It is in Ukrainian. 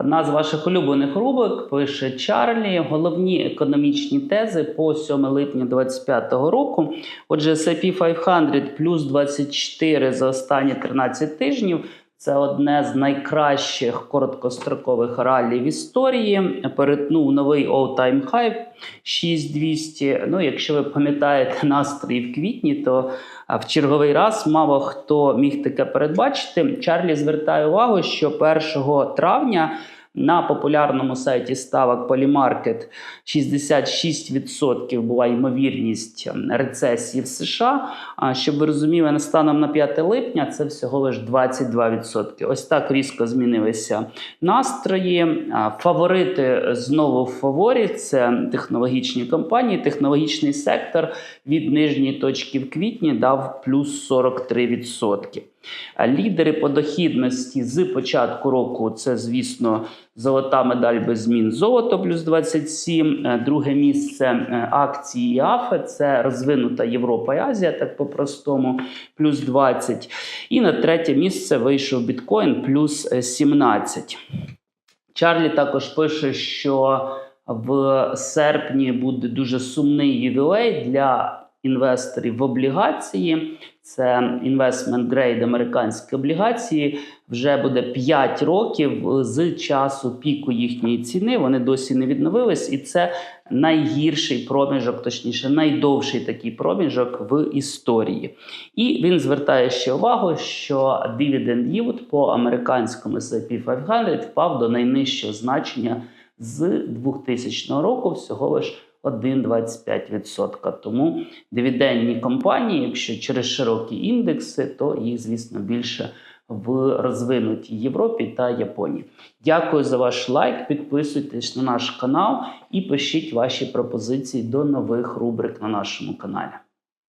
Одна з ваших улюблених рубок пише Чарлі. Головні економічні тези по 7 липня 2025 року. Отже, S&P 500 плюс 24 за останні 13 тижнів. Це одне з найкращих короткострокових ралі в історії. Перетнув новий all-time high 6200. Ну, якщо ви пам'ятаєте настрої в квітні, то в черговий раз мало хто міг таке передбачити. Чарлі звертає увагу, що 1 травня. На популярному сайті ставок Polymarket 66% була ймовірність ем, рецесії в США. А щоб ви розуміли, станом на 5 липня це всього лише 22%. Ось так різко змінилися настрої. Фаворити знову в фаворі це технологічні компанії. Технологічний сектор від нижньої точки в квітні дав плюс 43%. Лідери по дохідності з початку року це, звісно, золота медаль без змін золото плюс 27. Е, Друге місце е, акції АФЕ це розвинута Європа і Азія, так по-простому, плюс 20. І на третє місце вийшов біткоін плюс е, 17. Чарлі також пише, що в серпні буде дуже сумний ювілей для інвесторів в облігації. Це investment grade американські облігації. Вже буде 5 років з часу піку їхньої ціни. Вони досі не відновились, і це найгірший проміжок, точніше, найдовший такий проміжок в історії. І він звертає ще увагу, що dividend yield по американському S&P 500 впав до найнижчого значення з 2000 року всього лиш 1,25%. Тому дивідендні компанії, якщо через широкі індекси, то їх, звісно, більше в розвинутій Європі та Японії. Дякую за ваш лайк. Підписуйтесь на наш канал і пишіть ваші пропозиції до нових рубрик на нашому каналі.